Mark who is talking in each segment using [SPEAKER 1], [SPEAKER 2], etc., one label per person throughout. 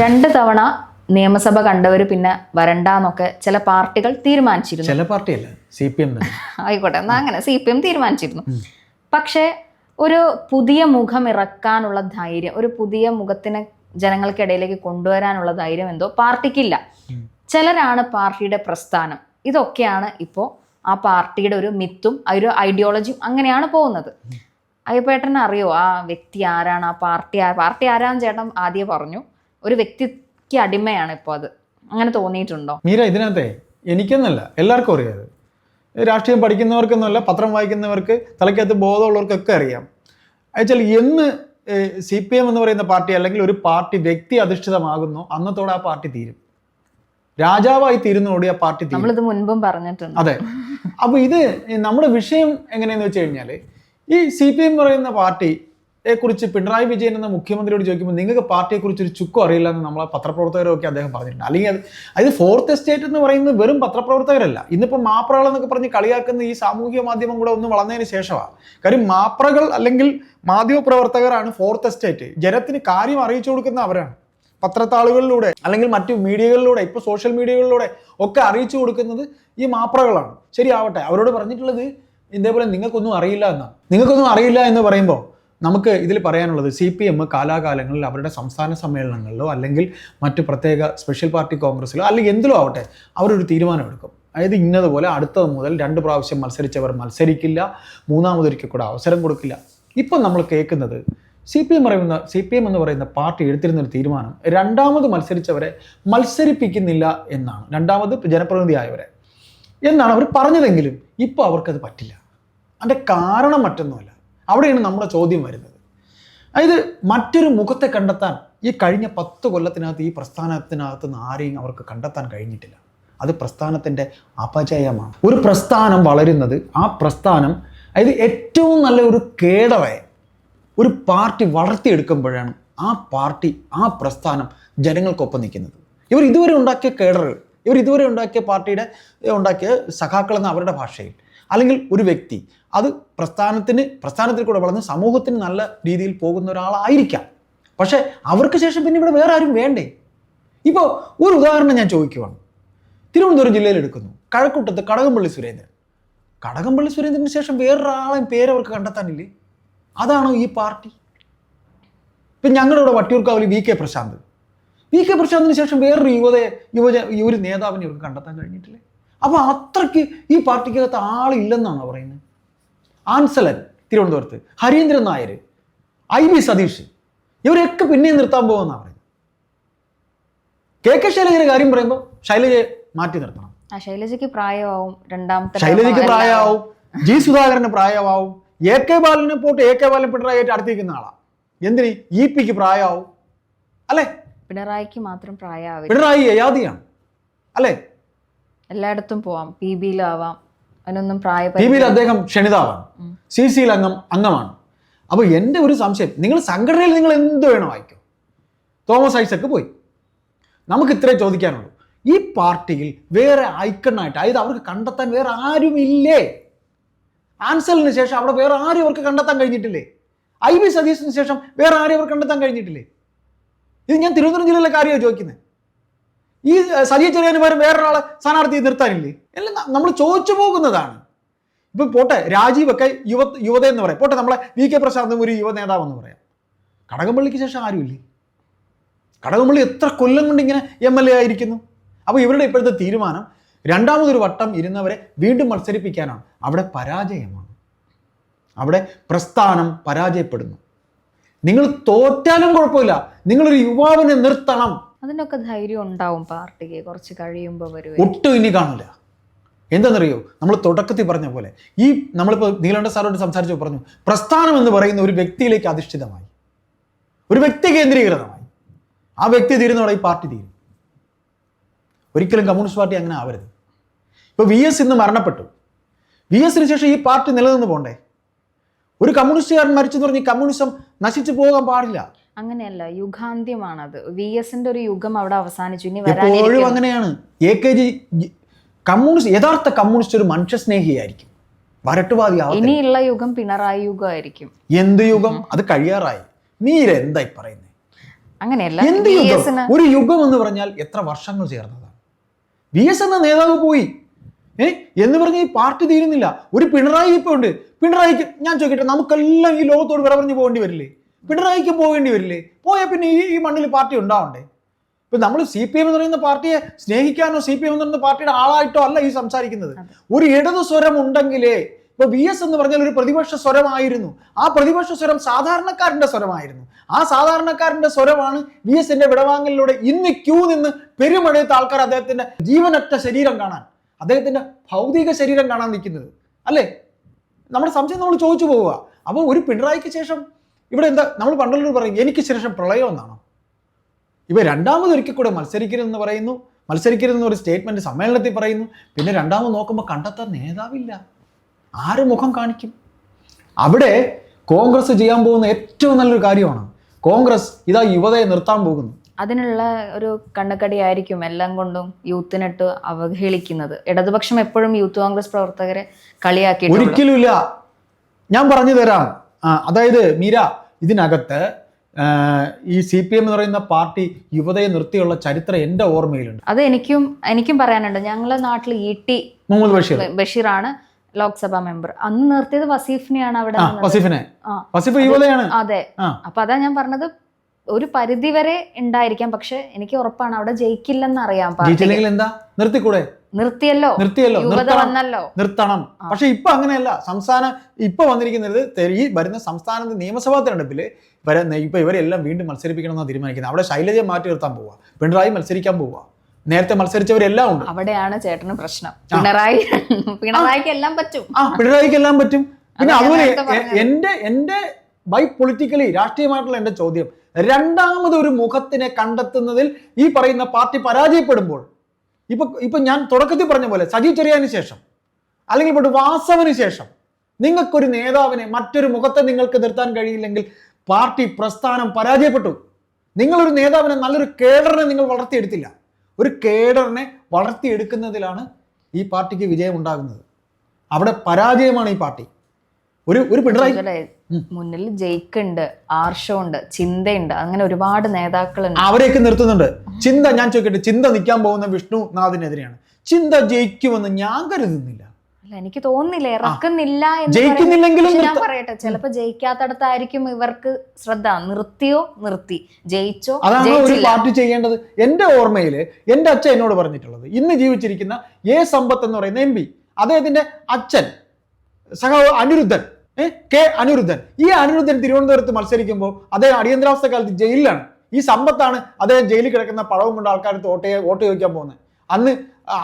[SPEAKER 1] രണ്ട് തവണ നിയമസഭ കണ്ടവർ പിന്നെ വരണ്ടാന്നൊക്കെ ചില പാർട്ടികൾ തീരുമാനിച്ചിരുന്നു.
[SPEAKER 2] ചില പാർട്ടിയല്ല സി പി എം
[SPEAKER 1] ആയിക്കോട്ടെ എന്നാ അങ്ങനെ സി പി എം തീരുമാനിച്ചിരുന്നു. പക്ഷേ ഒരു പുതിയ മുഖം ഇറക്കാനുള്ള ധൈര്യം ഒരു പുതിയ മുഖത്തിനെ ജനങ്ങൾക്കിടയിലേക്ക് കൊണ്ടുവരാനുള്ള ധൈര്യം എന്തോ പാർട്ടിക്കില്ല. ചിലരാണ് പാർട്ടിയുടെ പ്രസ്ഥാനം. ഇതൊക്കെയാണ് ഇപ്പോൾ ആ പാർട്ടിയുടെ ഒരു മിത്തും ഒരു ഐഡിയോളജിയും അങ്ങനെയാണ് പോകുന്നത്. അയ്യപ്പേട്ടനെ അറിയോ ആ വ്യക്തി ആരാണ് ആ പാർട്ടി ആ പാർട്ടി ആരാന്ന് ചേട്ടൻ ആദ്യം പറഞ്ഞു. ഒരു വ്യക്തിക്ക് അടിമയാണ് ഇപ്പോൾ അത്. അങ്ങനെ തോന്നിയിട്ടുണ്ടോ?
[SPEAKER 2] മീര ഇതിനകത്തെ എനിക്കെന്നല്ല എല്ലാവർക്കും അറിയാം രാഷ്ട്രീയം പഠിക്കുന്നവർക്കെന്നല്ല പത്രം വായിക്കുന്നവർക്ക് തലയ്ക്കകത്ത് ബോധമുള്ളവർക്കൊക്കെ അറിയാം. അയച്ചാൽ എന്ന് സി പി എം എന്ന് പറയുന്ന പാർട്ടി അല്ലെങ്കിൽ ഒരു പാർട്ടി വ്യക്തി അധിഷ്ഠിതമാകുന്നു അന്നത്തോടെ ആ പാർട്ടി തീരും. രാജാവായി തീരുന്നതോടെ ആ പാർട്ടി തീരും.
[SPEAKER 1] നമ്മളിത് മുൻപും പറഞ്ഞിട്ടുണ്ട്.
[SPEAKER 2] അതെ. അപ്പൊ ഇത് നമ്മുടെ വിഷയം എങ്ങനെയെന്ന് വെച്ച് കഴിഞ്ഞാൽ ഈ സി പി എം പറയുന്ന പാർട്ടിയെ കുറിച്ച് പിണറായി വിജയൻ എന്ന മുഖ്യമന്ത്രിയോട് ചോദിക്കുമ്പോൾ നിങ്ങൾക്ക് പാർട്ടിയെ കുറിച്ച് ഒരു ചുക്കും അറിയില്ല എന്ന് നമ്മളെ പത്രപ്രവർത്തകരൊക്കെ അദ്ദേഹം പറഞ്ഞിട്ടുണ്ട്. അല്ലെങ്കിൽ അത് അത് ഫോർത്ത് എസ്റ്റേറ്റ് എന്ന് പറയുന്നത് വെറും പത്രപ്രവർത്തകരല്ല. ഇന്നിപ്പോൾ മാപ്രകൾ എന്നൊക്കെ പറഞ്ഞ് കളിയാക്കുന്ന ഈ സാമൂഹിക മാധ്യമം കൂടെ ഒന്ന് വളർന്നതിന് ശേഷമാണ് കാര്യം മാപ്രകൾ അല്ലെങ്കിൽ മാധ്യമപ്രവർത്തകരാണ് ഫോർത്ത് എസ്റ്റേറ്റ് ജനത്തിന് കാര്യം അറിയിച്ചു കൊടുക്കുന്ന അവരാണ്. പത്രത്താളുകളിലൂടെ അല്ലെങ്കിൽ മറ്റു മീഡിയകളിലൂടെ ഇപ്പോൾ സോഷ്യൽ മീഡിയകളിലൂടെ ഒക്കെ അറിയിച്ചു കൊടുക്കുന്നത് ഈ മാപ്രകളാണ്. ശരിയാവട്ടെ. അവരോട് പറഞ്ഞിട്ടുള്ളത് ഇതേപോലെ നിങ്ങൾക്കൊന്നും അറിയില്ല എന്നാണ്. നിങ്ങൾക്കൊന്നും അറിയില്ല എന്ന് പറയുമ്പോൾ നമുക്ക് ഇതിൽ പറയാനുള്ളത് സി പി എം കാലാകാലങ്ങളിൽ അവരുടെ സംസ്ഥാന സമ്മേളനങ്ങളിലോ അല്ലെങ്കിൽ മറ്റ് പ്രത്യേക സ്പെഷ്യൽ പാർട്ടി കോൺഗ്രസ്സിലോ അല്ലെങ്കിൽ എന്തിലോ ആവട്ടെ അവരൊരു തീരുമാനമെടുക്കും. അതായത് ഇന്നതുപോലെ അടുത്തത് മുതൽ രണ്ട് പ്രാവശ്യം മത്സരിച്ചവർ മത്സരിക്കില്ല മൂന്നാമതൊരിക്കൽ കൂടെ അവസരം കൊടുക്കില്ല. ഇപ്പം നമ്മൾ കേൾക്കുന്നത് സി പി എം പറയുന്ന സി പി എം എന്ന് പറയുന്ന പാർട്ടി എടുത്തിരുന്ന ഒരു തീരുമാനം രണ്ടാമത് മത്സരിച്ചവരെ മത്സരിപ്പിക്കുന്നില്ല എന്നാണ്. രണ്ടാമത് ജനപ്രതിനിധിയായവരെ. എന്നാണ് അവർ പറഞ്ഞതെങ്കിലും ഇപ്പോൾ അവർക്കത് പറ്റില്ല. അതിന്റെ കാരണം മറ്റൊന്നുമല്ല. അവിടെയാണ് നമ്മുടെ ചോദ്യം വരുന്നത്. അതായത് മറ്റൊരു മുഖത്തെ കണ്ടെത്താൻ ഈ കഴിഞ്ഞ പത്ത് കൊല്ലത്തിനകത്ത് ഈ പ്രസ്ഥാനത്തിനകത്ത് നിന്ന് ആരെയും അവർക്ക് കണ്ടെത്താൻ കഴിഞ്ഞിട്ടില്ല. അത് പ്രസ്ഥാനത്തിന്റെ അപജയമാണ് ഒരു പ്രസ്ഥാനം വളരുന്നത് ആ പ്രസ്ഥാനം അതായത് ഏറ്റവും നല്ല ഒരു കേടറെ ഒരു പാർട്ടി വളർത്തിയെടുക്കുമ്പോഴാണ് ആ പാർട്ടി ആ പ്രസ്ഥാനം ജനങ്ങൾക്കൊപ്പം നിൽക്കുന്നത്. ഇവർ ഇതുവരെ ഉണ്ടാക്കിയ കേഡറുകൾ ഇവർ ഇതുവരെ ഉണ്ടാക്കിയ പാർട്ടിയുടെ ഉണ്ടാക്കിയ സഖാക്കളെന്ന് അവരുടെ ഭാഷയിൽ അല്ലെങ്കിൽ ഒരു വ്യക്തി അത് പ്രസ്ഥാനത്തിന് പ്രസ്ഥാനത്തിൽ കൂടെ വളർന്ന് സമൂഹത്തിന് നല്ല രീതിയിൽ പോകുന്ന ഒരാളായിരിക്കാം. പക്ഷേ അവർക്ക് ശേഷം പിന്നെ ഇവിടെ വേറെ ആരും വേണ്ടേ? ഇപ്പോൾ ഒരു ഉദാഹരണം ഞാൻ ചോദിക്കുവാണ്. തിരുവനന്തപുരം ജില്ലയിൽ എടുക്കുന്നു. കഴക്കൂട്ടത്ത് കടകംപള്ളി സുരേന്ദ്രൻ. കടകംപള്ളി സുരേന്ദ്രന് ശേഷം വേറൊരാളെയും പേര് അവർക്ക് കണ്ടെത്താനില്ലേ? അതാണോ ഈ പാർട്ടി? ഇപ്പം ഞങ്ങളുടെ ഇവിടെ വട്ടിയൂർക്കാവിൽ V K Prashanth. V K പ്രശാന്തിന് ശേഷം വേറൊരു യുവതയെ യുവജ ഒരു നേതാവിനെ ഇവർക്ക് കണ്ടെത്താൻ കഴിഞ്ഞിട്ടില്ലേ? അപ്പോൾ അത്രയ്ക്ക് ഈ പാർട്ടിക്കകത്ത് ആളില്ലെന്നാണ് പറയുന്നത്? ആൻസലൻ തിരുവനന്തപുരത്ത്. Harindran Nair I B Satheesh. ഇവരെയൊക്കെ പിന്നെയും നിർത്താൻ പോകുമെന്നാണ് പറയുന്നത്. കെ കെ ശൈലജയുടെ കാര്യം പറയുമ്പോൾ ശൈലജയെ മാറ്റി നിർത്തണം.
[SPEAKER 1] ശൈലജയ്ക്ക് പ്രായമാവും രണ്ടാമത്തെ
[SPEAKER 2] ശൈലജയ്ക്ക് പ്രായമാവും. ജി സുധാകരന് പ്രായമാവും. എ കെ ബാലനെ പോട്ട് എ കെ ബാലൻ പിണറായി ആയിട്ട് അടുത്തിരിക്കുന്ന ആളാ. എന്തിന്? ഇ പിക്ക് പ്രായമാവും. അല്ലേ?
[SPEAKER 1] പിണറായിക്ക് മാത്രം പ്രായമാവും
[SPEAKER 2] പിണറായി യയാതിയാണ് അല്ലേ?
[SPEAKER 1] എല്ലായിടത്തും പോവാം. പി ബിയിലാവാം അതിനൊന്നും പ്രായ
[SPEAKER 2] ടി വിയിൽ അദ്ദേഹം ക്ഷണിതാവാണ്. സി സിയിൽ അംഗം അംഗമാണ്. അപ്പോൾ എന്റെ ഒരു സംശയം നിങ്ങൾ സംഘടനയിൽ നിങ്ങൾ എന്ത് വേണം വായിക്കും. തോമസ് ഐസക്ക് പോയി. നമുക്ക് ഇത്രേ ചോദിക്കാനുള്ളൂ. ഈ പാർട്ടിയിൽ വേറെ ഐക്കണായിട്ട് അതായത് അവർക്ക് കണ്ടെത്താൻ വേറെ ആരുമില്ലേ? ആൻസലിന് ശേഷം അവിടെ വേറെ ആരും അവർക്ക് കണ്ടെത്താൻ കഴിഞ്ഞിട്ടില്ലേ? ഐ വി സതീശിന് ശേഷം വേറെ ആരും അവർക്ക് കണ്ടെത്താൻ കഴിഞ്ഞിട്ടില്ലേ? ഇത് ഞാൻ തിരുവനന്തപുരം ജില്ലയിലെ കാര്യമാണ് ചോദിക്കുന്നത് ഈ സലിയ ചെറിയന്മാർ വേറൊരാളെ സ്ഥാനാർത്ഥിയെ നിർത്താനില്ലേ? എല്ലാം നമ്മൾ ചോദിച്ചു പോകുന്നതാണ്. ഇപ്പം പോട്ടെ രാജീവൊക്കെ യുവ യുവത എന്ന് പറയാം. പോട്ടെ നമ്മളെ വി കെ പ്രസാദും ഒരു യുവ നേതാവെന്ന് പറയാം. കടകംപള്ളിക്ക് ശേഷം ആരുമില്ലേ? കടകംപള്ളി എത്ര കൊല്ലം കൊണ്ട് ഇങ്ങനെ എം എൽ എ ആയിരിക്കുന്നു? അപ്പോൾ ഇവരുടെ ഇപ്പോഴത്തെ തീരുമാനം രണ്ടാമതൊരു വട്ടം ഇരുന്നവരെ വീണ്ടും മത്സരിപ്പിക്കാനാണ്. അവിടെ പരാജയമാണ്. അവിടെ പ്രസ്ഥാനം പരാജയപ്പെടുന്നു. നിങ്ങൾ തോറ്റാലും കുഴപ്പമില്ല. നിങ്ങളൊരു യുവാവിനെ നിർത്തണം.
[SPEAKER 1] അതിനൊക്കെ ധൈര്യം ഉണ്ടാവും പാർട്ടിക്ക് കുറച്ച് കഴിയുമ്പോൾ വരും
[SPEAKER 2] ഒട്ടും ഇനി കാണില്ല. എന്താണെന്നറിയോ നമ്മൾ തുടക്കത്തിൽ പറഞ്ഞ പോലെ ഈ നമ്മളിപ്പോൾ നീലണ്ട സാറോട് സംസാരിച്ചു പറഞ്ഞു പ്രസ്ഥാനം എന്ന് പറയുന്ന ഒരു വ്യക്തിയിലേക്ക് അധിഷ്ഠിതമായി. ഒരു വ്യക്തി കേന്ദ്രീകൃതമായി. ആ വ്യക്തി തീരുന്നതോടെ ഈ പാർട്ടി തീരും. ഒരിക്കലും കമ്മ്യൂണിസ്റ്റ് പാർട്ടി അങ്ങനെ ആവരുത്. ഇപ്പോൾ വി എസ് ഇന്ന് മരണപ്പെട്ടു. വി എസിന് ശേഷം ഈ പാർട്ടി നിലനിന്ന് പോണ്ടേ? ഒരു കമ്മ്യൂണിസ്റ്റുകാരൻ മരിച്ചെന്ന് പറഞ്ഞ് കമ്മ്യൂണിസം നശിച്ചു പോകാൻ പാടില്ല.
[SPEAKER 1] അങ്ങനെയല്ല യുഗാന്ത്യമാണത്. വി എസിന്റെ ഒരു യുഗം അവിടെ അവസാനിച്ചു. ഇനി വരാനിരിക്കുന്നു.
[SPEAKER 2] അങ്ങനെയാണ്. എ കെ ജി കമ്മ്യൂണിസ്റ്റ് യഥാർത്ഥ കമ്മ്യൂണിസ്റ്റ് ഒരു മനുഷ്യസ്നേഹിയായിരിക്കും. വരട്ടുവാദി
[SPEAKER 1] ഇനിയുള്ള യുഗം പിണറായി യുഗമായിരിക്കും.
[SPEAKER 2] എന്ത് യുഗം? അത് കഴിയാറായി. നീ എന്തായി പറയുന്നത്
[SPEAKER 1] അങ്ങനെയല്ല
[SPEAKER 2] എന്ത് യുഗം? ഒരു യുഗം എന്ന് പറഞ്ഞാൽ എത്ര വർഷങ്ങൾ ചേർന്നതാണ്? വി എസ് എന്ന നേതാവ് പോയി. ഏ? എന്ന് പറഞ്ഞ് ഈ പാർട്ടി തീരുന്നില്ല. ഒരു പിണറായി ഇപ്പൊ ഉണ്ട്. പിണറായിക്ക് ഞാൻ ചോദിക്കട്ടെ നമുക്കെല്ലാം ഈ ലോകത്തോട് വിറ പറഞ്ഞു പോകേണ്ടി വരില്ലേ? പിണറായിക്ക് പോകേണ്ടി വരില്ലേ? പോയാൽ പിന്നെ ഈ ഈ മണ്ണിൽ പാർട്ടി ഉണ്ടാവണ്ടേ? ഇപ്പൊ നമ്മൾ സി പി എം എന്ന് പറയുന്ന പാർട്ടിയെ സ്നേഹിക്കാനോ സി പി എം എന്ന് പറയുന്ന പാർട്ടിയുടെ ആളായിട്ടോ അല്ല ഈ സംസാരിക്കുന്നത്. ഒരു ഇടതു സ്വരം ഉണ്ടെങ്കിലേ ഇപ്പൊ വി എസ് എന്ന് പറഞ്ഞാൽ ഒരു പ്രതിപക്ഷ സ്വരമായിരുന്നു. ആ പ്രതിപക്ഷ സ്വരം സാധാരണക്കാരന്റെ സ്വരമായിരുന്നു. ആ സാധാരണക്കാരന്റെ സ്വരമാണ് വി എസിന്റെ വിടവാങ്ങലിലൂടെ ഇന്ന് ക്യൂ നിന്ന് പെരുമഴയത്ത് ആൾക്കാർ അദ്ദേഹത്തിന്റെ ജീവനറ്റ ശരീരം കാണാൻ അദ്ദേഹത്തിന്റെ ഭൗതിക ശരീരം കാണാൻ നിൽക്കുന്നത്. അല്ലേ? നമ്മുടെ സംശയം നമ്മൾ ചോദിച്ചു പോവുക. അപ്പോൾ ഒരു പിണറായിക്ക് ശേഷം ഇവിടെ എന്താ? നമ്മൾ പണ്ടുള്ളവർ പറയും എനിക്ക് ശേഷം പ്രളയം എന്നാണോ? ഇവ രണ്ടാമത് ഒരിക്കൽ കൂടെ മത്സരിക്കരുതെന്ന് പറയുന്നു. മത്സരിക്കരുതെന്ന് ഒരു സ്റ്റേറ്റ്മെന്റ് സമ്മേളനത്തിൽ പറയുന്നു. പിന്നെ രണ്ടാമത് നോക്കുമ്പോൾ കണ്ടെത്താൻ നേതാവില്ല. ആര് മുഖം കാണിക്കും? അവിടെ കോൺഗ്രസ് ചെയ്യാൻ പോകുന്ന ഏറ്റവും നല്ലൊരു കാര്യമാണ്. കോൺഗ്രസ് ഇതാ യുവതയെ നിർത്താൻ പോകുന്നു.
[SPEAKER 1] അതിനുള്ള ഒരു കണ്ണക്കടിയായിരിക്കും എല്ലാം കൊണ്ടും യൂത്തിനിട്ട് അവഹേളിക്കുന്നത്. ഇടതുപക്ഷം എപ്പോഴും യൂത്ത് കോൺഗ്രസ് പ്രവർത്തകരെ കളിയാക്കി
[SPEAKER 2] ഒരിക്കലും ഇല്ല ഞാൻ പറഞ്ഞു തരാം. അതായത് മീര ഇതിനകത്ത് ഈ സി പി എം എന്ന് പറയുന്ന പാർട്ടി യുവതയെ നിർത്തിയുള്ള ചരിത്രം എന്റെ ഓർമ്മയിലുണ്ട്.
[SPEAKER 1] അത് എനിക്കും എനിക്കും പറയാനുണ്ട്. ഞങ്ങളെ നാട്ടിൽ ഇ ടി
[SPEAKER 2] മുഹമ്മദ് ബഷീർ.
[SPEAKER 1] ബഷീറാണ് ലോക്സഭാ മെമ്പർ. അന്ന് നിർത്തിയത് വസീഫിനെയാണ് അവിടെ.
[SPEAKER 2] വസീഫിനെ. വസീഫ് യുവതയാണ്.
[SPEAKER 1] അതെ. അപ്പൊ അതാ ഞാൻ പറഞ്ഞത് ഒരു പരിധി വരെ ഉണ്ടായിരിക്കാം. പക്ഷെ എനിക്ക് ഉറപ്പാണ് അവിടെ ജയിക്കില്ലെന്ന് അറിയാം
[SPEAKER 2] നിർത്തിക്കൂടെ?
[SPEAKER 1] നിർത്തിയല്ലോ.
[SPEAKER 2] നിർത്തിയല്ലോ.
[SPEAKER 1] വന്നല്ലോ.
[SPEAKER 2] നിർത്തണം. പക്ഷെ ഇപ്പൊ അങ്ങനെയല്ല. സംസ്ഥാന ഇപ്പൊ വന്നിരിക്കുന്നത് ഈ വരുന്ന സംസ്ഥാനത്ത് നിയമസഭാ തെരഞ്ഞെടുപ്പിൽ ഇപ്പൊ ഇവരെല്ലാം വീണ്ടും മത്സരിപ്പിക്കണം എന്നാണ് തീരുമാനിക്കുന്നത്. അവിടെ ശൈലജയെ മാറ്റി നിർത്താൻ പോവുക പിണറായി മത്സരിക്കാൻ പോവുക നേരത്തെ മത്സരിച്ചവരെല്ലാം ഉണ്ട്.
[SPEAKER 1] അവിടെയാണ് ചേട്ടന് പ്രശ്നം. പിണറായി പിണറായിക്ക് എല്ലാം പറ്റും.
[SPEAKER 2] ആ പിണറായിക്ക് എല്ലാം പറ്റും. പിന്നെ അതുപോലെ. എന്റെ എന്റെ ബൈ പൊളിറ്റിക്കലി രാഷ്ട്രീയമായിട്ടുള്ള എന്റെ ചോദ്യം. രണ്ടാമത് ഒരു മുഖത്തിനെ കണ്ടെത്തുന്നതിൽ ഈ പറയുന്ന പാർട്ടി പരാജയപ്പെടുമ്പോൾ ഇപ്പൊ ഇപ്പൊ ഞാൻ തുടക്കത്തിൽ പറഞ്ഞ പോലെ സജി ചെറിയാന് ശേഷം അല്ലെങ്കിൽ ഇപ്പോൾ വാസവന് ശേഷം നിങ്ങൾക്കൊരു നേതാവിനെ മറ്റൊരു മുഖത്തെ നിങ്ങൾക്ക് നിർത്താൻ കഴിയില്ലെങ്കിൽ പാർട്ടി പ്രസ്ഥാനം പരാജയപ്പെട്ടു. നിങ്ങളൊരു നേതാവിനെ നല്ലൊരു കേഡറിനെ നിങ്ങൾ വളർത്തിയെടുത്തില്ല. ഒരു കേഡറിനെ വളർത്തിയെടുക്കുന്നതിലാണ് ഈ പാർട്ടിക്ക് വിജയം ഉണ്ടാകുന്നത്. അവിടെ പരാജയമാണ് ഈ പാർട്ടി. ഒരു ഒരു പിണറായി
[SPEAKER 1] മുന്നിൽ ജയിക്കുണ്ട് ആർഷമുണ്ട് ചിന്തയുണ്ട് അങ്ങനെ ഒരുപാട് നേതാക്കളുണ്ട്.
[SPEAKER 2] അവരെയൊക്കെ നിർത്തുന്നുണ്ട്. ചിന്ത ഞാൻ ചോദിക്കട്ടെ ചിന്ത നിൽക്കാൻ പോകുന്ന വിഷ്ണു നാഥിനെതിരെയാണ്. ചിന്ത ജയിക്കുമെന്ന് ഞാൻ കരുതുന്നില്ല.
[SPEAKER 1] അല്ല എനിക്ക് തോന്നുന്നില്ല ഇറക്കുന്നില്ല എന്ന്
[SPEAKER 2] ജയിക്കുന്നില്ലെങ്കിലും
[SPEAKER 1] ഞാൻ പറയട്ടെ ചിലപ്പോ ജയിക്കാത്തടത്തായിരിക്കും ഇവർക്ക് ശ്രദ്ധ. നിർത്തിയോ? നിർത്തി. ജയിച്ചോ?
[SPEAKER 2] അതാണ് ഒരു പാർട്ടി ചെയ്യേണ്ടത്. എന്റെ ഓർമ്മയിൽ എന്റെ അച്ഛൻ എന്നോട് പറഞ്ഞിട്ടുള്ളത് ഇന്ന് ജീവിച്ചിരിക്കുന്ന എ സമ്പത്ത് എന്ന് പറയുന്ന എം പി അദ്ദേഹത്തിന്റെ അച്ഛൻ സഹ അനിരുദ്ധൻ. കെ അനിരുദ്ധൻ. ഈ അനിരുദ്ധൻ തിരുവനന്തപുരത്ത് മത്സരിക്കുമ്പോൾ അദ്ദേഹം അടിയന്തരാവസ്ഥ കാലത്ത് ജയിലിലാണ്. ഈ സമ്പത്താണ് അദ്ദേഹം ജയിലിൽ കിടക്കുന്ന പഴവും കൊണ്ട് ആൾക്കാർ വോട്ട് വോട്ട് ചോദിക്കാൻ പോകുന്നത്. അന്ന്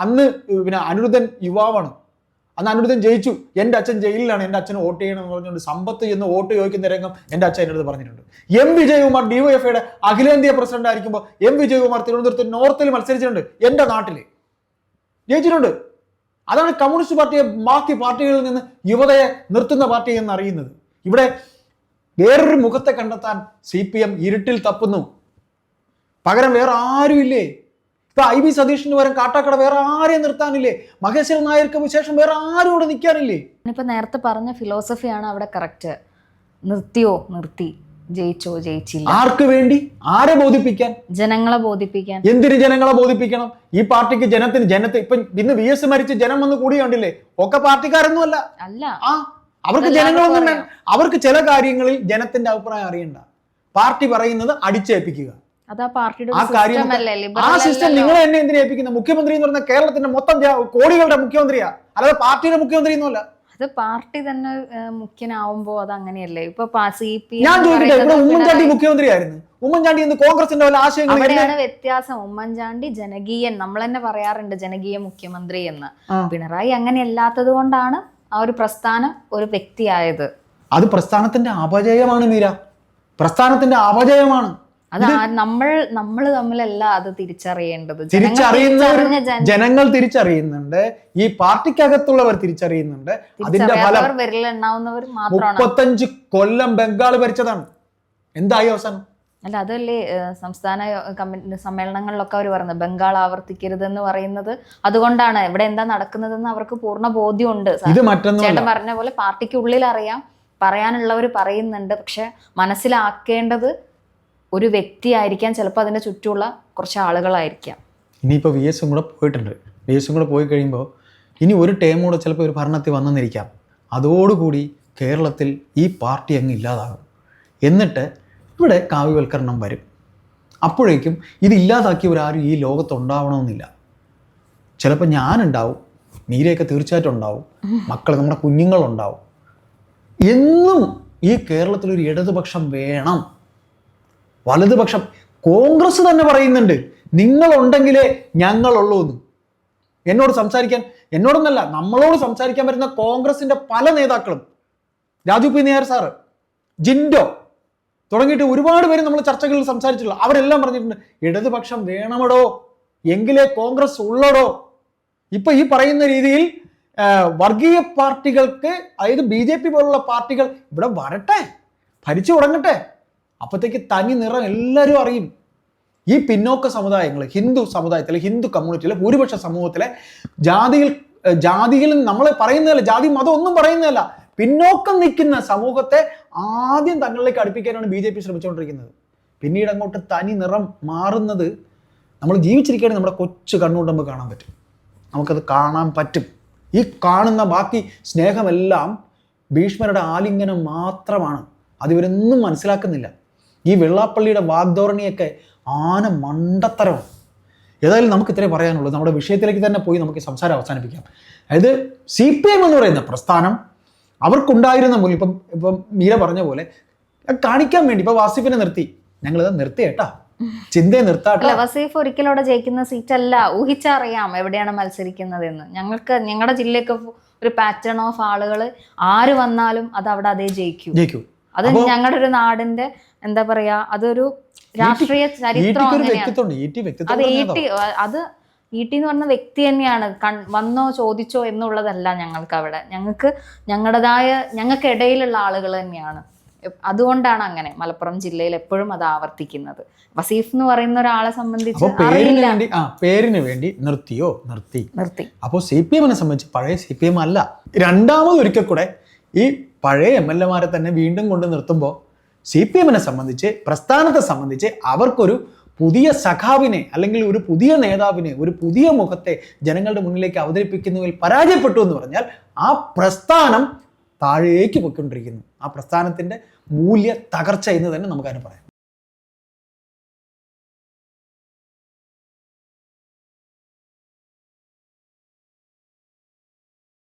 [SPEAKER 2] അന്ന് പിന്നെ അനിരുദ്ധൻ യുവാവാണ്. അന്ന് അനിരുദ്ധൻ ജയിച്ചു. എന്റെ അച്ഛൻ ജയിലിലാണ്. എന്റെ അച്ഛന് വോട്ട് ചെയ്യണം എന്ന് പറഞ്ഞുകൊണ്ട് സമ്പത്ത് എന്ന് വോട്ട് ചോദിക്കുന്ന രംഗം എന്റെ അച്ഛൻ എന്നോട് പറഞ്ഞിട്ടുണ്ട്. എം വിജയകുമാർ ഡിവൈഎഫ്ഐയുടെ അഖിലേന്ത്യാ പ്രസിഡന്റ് ആയിരിക്കുമ്പോൾ എം വിജയകുമാർ തിരുവനന്തപുരത്ത് നോർത്തിൽ മത്സരിച്ചിട്ടുണ്ട്. എന്റെ നാട്ടിൽ ജയിച്ചിട്ടുണ്ട്. അതാണ് കമ്മ്യൂണിസ്റ്റ് പാർട്ടിയെ ബാക്കി പാർട്ടികളിൽ നിന്ന് യുവതയെ നിർത്തുന്ന പാർട്ടി എന്നറിയുന്നത്. ഇവിടെ വേറൊരു മുഖത്തെ കണ്ടെത്താൻ സി പി എം ഇരുട്ടിൽ തപ്പുന്നു. പകരം വേറെ ആരുമില്ലേ ഇപ്പൊ ഐ ബി സതീഷിന് പകരം കാട്ടാക്കട വേറെ ആരെയും നിർത്താനില്ലേ? മഹേശ്വരൻ നായർക്ക് വിശേഷം വേറെ ആരും ഇവിടെ നിൽക്കാനില്ലേ?
[SPEAKER 1] ഇപ്പൊ നേരത്തെ പറഞ്ഞ ഫിലോസഫിയാണ് അവിടെ കറക്റ്റ് നിർത്തിയോ? നിർത്തി. ജയിച്ചോ ജയിച്ചില്ല.
[SPEAKER 2] ആർക്ക് വേണ്ടി? ആരെ ബോധിപ്പിക്കാൻ?
[SPEAKER 1] ജനങ്ങളെ ബോധിപ്പിക്കാൻ.
[SPEAKER 2] എന്തിന് ജനങ്ങളെ ബോധിപ്പിക്കണം? ഈ പാർട്ടിക്ക് ജനത്തിന് ജനത്തെ ഇപ്പൊ ഇന്ന് വി എസ് മരിച്ച് ജനം വന്ന് കൂടി കണ്ടില്ലേ ഒക്കെ പാർട്ടിക്കാരൊന്നും അല്ല.
[SPEAKER 1] അല്ല
[SPEAKER 2] ആ അവർക്ക് ജനങ്ങളൊന്നും വേണം അവർക്ക് ചില കാര്യങ്ങളിൽ ജനത്തിന്റെ അഭിപ്രായം അറിയണ്ട. പാർട്ടി പറയുന്നത് അടിച്ചേൽപ്പിക്കുക.
[SPEAKER 1] അതാ പാർട്ടിയുടെ
[SPEAKER 2] ആ കാര്യം
[SPEAKER 1] സിസ്റ്റം
[SPEAKER 2] ആ. നിങ്ങളെ എന്നെ എന്തിനേൽപ്പിക്കുന്ന മുഖ്യമന്ത്രി എന്ന് പറഞ്ഞ കേരളത്തിന്റെ മൊത്തം കോടികളുടെ മുഖ്യമന്ത്രിയാ. അല്ലാതെ പാർട്ടിയുടെ മുഖ്യമന്ത്രി ഒന്നുമല്ല
[SPEAKER 1] അത് പാർട്ടി തന്നെ മുഖ്യനാവുമ്പോ അത് അങ്ങനെയല്ലേ ഇപ്പൊ സി പി
[SPEAKER 2] ഞാൻ ചോദിക്കട്ടെ ഇവിടെ ഉമ്മൻചാണ്ടി മുഖ്യമന്ത്രിയായിരുന്നു. ഉമ്മൻചാണ്ടി ഇന്ന് കോൺഗ്രസിന്റെ വല്ല ആശയങ്ങൾ
[SPEAKER 1] അവിടെയാണ് വ്യത്യാസം. ഉമ്മൻചാണ്ടി ജനകീയൻ. നമ്മൾ തന്നെ പറയാറുണ്ട് ജനകീയ മുഖ്യമന്ത്രി എന്ന്. പിണറായി അങ്ങനെ അല്ലാത്തത് കൊണ്ടാണ് ആ ഒരു പ്രസ്ഥാനം ഒരു വ്യക്തിയായത്.
[SPEAKER 2] അത് പ്രസ്ഥാനത്തിന്റെ അപജയമാണ് മീര. പ്രസ്ഥാനത്തിന്റെ അപജയമാണ്.
[SPEAKER 1] അത് നമ്മൾ നമ്മൾ തമ്മിലല്ല അത് തിരിച്ചറിയേണ്ടത്. ജനങ്ങൾ
[SPEAKER 2] തിരിച്ചറിയുന്നവർ ജനങ്ങൾ തിരിച്ചറിയുന്നുണ്ട്. ഈ പാർട്ടിക്കകത്തുള്ളവർ തിരിച്ചറിയുന്നുണ്ട്. അതിന്റെ ഫലം മുപ്പത്തഞ്ച് കൊല്ലം ബംഗാൾ ഭരിച്ചതാണ്. എന്തായി അവസാനം?
[SPEAKER 1] അല്ല അതല്ലേ സംസ്ഥാന കമ്മിറ്റി സമ്മേളനങ്ങളിലൊക്കെ അവർ പറയുന്നത്. ബംഗാൾ ആവർത്തിക്കരുത് എന്ന് പറയുന്നത്. അതുകൊണ്ടാണ് ഇവിടെ എന്താ നടക്കുന്നതെന്ന് അവർക്ക് പൂർണ ബോധ്യമുണ്ട്. ചേട്ടൻ പറഞ്ഞ പോലെ പാർട്ടിക്ക് ഉള്ളിൽ അറിയാം പറയാനുള്ളവർ പറയുന്നുണ്ട്. പക്ഷെ മനസ്സിലാക്കേണ്ടത് ഒരു വ്യക്തിയായിരിക്കാം ചിലപ്പോൾ അതിന്റെ ചുറ്റുമുള്ള കുറച്ച് ആളുകളായിരിക്കാം.
[SPEAKER 2] ഇനിയിപ്പോൾ വി എസും കൂടെ പോയിട്ടുണ്ട്. വി എസും കൂടെ പോയി കഴിയുമ്പോൾ ഇനി ഒരു ടേം കൂടെ ചിലപ്പോൾ ഒരു ഭരണത്തിൽ വന്നെന്നിരിക്കാം. അതോടുകൂടി കേരളത്തിൽ ഈ പാർട്ടി അങ്ങ് ഇല്ലാതാകും. എന്നിട്ട് ഇവിടെ കാവ്യവൽക്കരണം വരും. അപ്പോഴേക്കും ഇത് ഇല്ലാതാക്കിയവരാരും ഈ ലോകത്തുണ്ടാവണമെന്നില്ല ചിലപ്പോൾ ഞാനുണ്ടാവും മീരയൊക്കെ തീർച്ചയായിട്ടും ഉണ്ടാവും മക്കൾ നമ്മുടെ കുഞ്ഞുങ്ങളുണ്ടാവും. എന്നും ഈ കേരളത്തിലൊരു ഇടതുപക്ഷം വേണം. വലതുപക്ഷം കോൺഗ്രസ് തന്നെ പറയുന്നുണ്ട് നിങ്ങളുണ്ടെങ്കിലേ ഞങ്ങളുള്ളൂ എന്ന്. എന്നോട് സംസാരിക്കാൻ എന്നോടൊന്നല്ല നമ്മളോട് സംസാരിക്കാൻ വരുന്ന കോൺഗ്രസിന്റെ പല നേതാക്കളും രാജു പി നായർ സാറ് ജിൻഡോ തുടങ്ങിയിട്ട് ഒരുപാട് പേര് നമ്മൾ ചർച്ചകളിൽ സംസാരിച്ചിട്ടുള്ള അവരെല്ലാം പറഞ്ഞിട്ടുണ്ട് ഇടതുപക്ഷം വേണമടോ എങ്കിലേ കോൺഗ്രസ് ഉള്ളടോ. ഇപ്പൊ ഈ പറയുന്ന രീതിയിൽ വർഗീയ പാർട്ടികൾക്ക് അതായത് ബി ജെ പി പോലുള്ള പാർട്ടികൾ ഇവിടെ വരട്ടെ ഭരിച്ചു തുടങ്ങട്ടെ അപ്പോഴത്തേക്ക് തനി നിറം എല്ലാവരും അറിയും. ഈ പിന്നോക്ക സമുദായങ്ങൾ ഹിന്ദു സമുദായത്തിലെ ഹിന്ദു കമ്മ്യൂണിറ്റിയിലെ ഭൂരിപക്ഷ സമൂഹത്തിലെ ജാതിയിൽ ജാതിയിൽ നമ്മൾ പറയുന്നതല്ല ജാതി മതം ഒന്നും പറയുന്നതല്ല. പിന്നോക്കം നിൽക്കുന്ന സമൂഹത്തെ ആദ്യം തങ്ങളിലേക്ക് അടുപ്പിക്കാനാണ് ബി ജെ പി ശ്രമിച്ചുകൊണ്ടിരിക്കുന്നത്. പിന്നീട് അങ്ങോട്ട് തനി നിറം മാറുന്നത് നമ്മൾ ജീവിച്ചിരിക്കുകയാണ് നമ്മുടെ കൊച്ചു കണ്ണുകൊണ്ട് നമുക്ക് കാണാൻ പറ്റും. നമുക്കത് കാണാൻ പറ്റും. ഈ കാണുന്ന ബാക്കി സ്നേഹമെല്ലാം ഭീഷ്മരുടെ ആലിംഗനം മാത്രമാണ്. അതിവരൊന്നും മനസ്സിലാക്കുന്നില്ല. ഈ വെള്ളാപ്പള്ളിയുടെ വാഗ്ധോരണിയൊക്കെ ആന മണ്ടത്തരമാണ്. ഏതായാലും നമുക്ക് ഇത്രേ പറയാനുള്ളൂ. നമ്മുടെ വിഷയത്തിലേക്ക് തന്നെ പോയി നമുക്ക് സംസാരം അവസാനിപ്പിക്കാം. അതായത് സി പി എം എന്ന് പറയുന്ന പ്രസ്ഥാനം അവർക്കുണ്ടായിരുന്ന മൂല്യം ഇപ്പം ഇപ്പം മീര പറഞ്ഞ പോലെ കാണിക്കാൻ വേണ്ടി ഇപ്പൊ വാസിഫിനെ നിർത്തി. ഞങ്ങളിത് നിർത്തിയേട്ടാ ചിന്തയെ നിർത്താട്ടെ.
[SPEAKER 1] വസീഫ് ഒരിക്കലൂടെ ജയിക്കുന്ന സീറ്റ് അല്ല ഊഹിച്ചറിയാം എവിടെയാണ് മത്സരിക്കുന്നതെന്ന്. ഞങ്ങൾക്ക് ഞങ്ങളുടെ ജില്ലയൊക്കെ ഒരു പാറ്റേൺ ഓഫ് ആളുകൾ ആര് വന്നാലും അത് അവിടെ അതേ ജയിക്കൂ.
[SPEAKER 2] ജയിക്കൂ.
[SPEAKER 1] അത് ഞങ്ങളുടെ ഒരു നാടിന്റെ എന്താ പറയാ അതൊരു രാഷ്ട്രീയ ചരിത്രം
[SPEAKER 2] അത് ഇ ടി
[SPEAKER 1] അത് ഇ ടി എന്ന് പറഞ്ഞ വ്യക്തി തന്നെയാണ്. കൺ വന്നോ ചോദിച്ചോ എന്നുള്ളതല്ല ഞങ്ങൾക്ക് അവിടെ. ഞങ്ങൾക്ക് ഞങ്ങളുടേതായ ഞങ്ങൾക്കിടയിലുള്ള ആളുകൾ തന്നെയാണ്. അതുകൊണ്ടാണ് അങ്ങനെ മലപ്പുറം ജില്ലയിൽ എപ്പോഴും അത് ആവർത്തിക്കുന്നത്. വസീഫ് എന്ന് പറയുന്ന ഒരാളെ സംബന്ധിച്ച്
[SPEAKER 2] പേരിന് വേണ്ടി ആ പേരിന് വേണ്ടി നിർത്തിയോ? നിർത്തി.
[SPEAKER 1] നിർത്തി.
[SPEAKER 2] അപ്പോൾ സി പി എമ്മിനെ സംബന്ധിച്ച് പഴയ സി പി എം അല്ല. രണ്ടാമത് ഒരിക്കൽ കൂടെ ഈ പഴയ എം എൽ എമാരെ തന്നെ വീണ്ടും കൊണ്ട് നിർത്തുമ്പോൾ സി പി എമ്മിനെ സംബന്ധിച്ച് പ്രസ്ഥാനത്തെ സംബന്ധിച്ച് അവർക്കൊരു പുതിയ സഖാവിനെ അല്ലെങ്കിൽ ഒരു പുതിയ നേതാവിനെ ഒരു പുതിയ മുഖത്തെ ജനങ്ങളുടെ മുന്നിലേക്ക് അവതരിപ്പിക്കുന്നതിൽ പരാജയപ്പെട്ടു എന്ന് പറഞ്ഞാൽ ആ പ്രസ്ഥാനം താഴേക്ക് പൊയ്ക്കൊണ്ടിരിക്കുന്നു. ആ പ്രസ്ഥാനത്തിന്റെ മൂല്യ തകർച്ച എന്ന് തന്നെ നമുക്കതിന് പറയാം.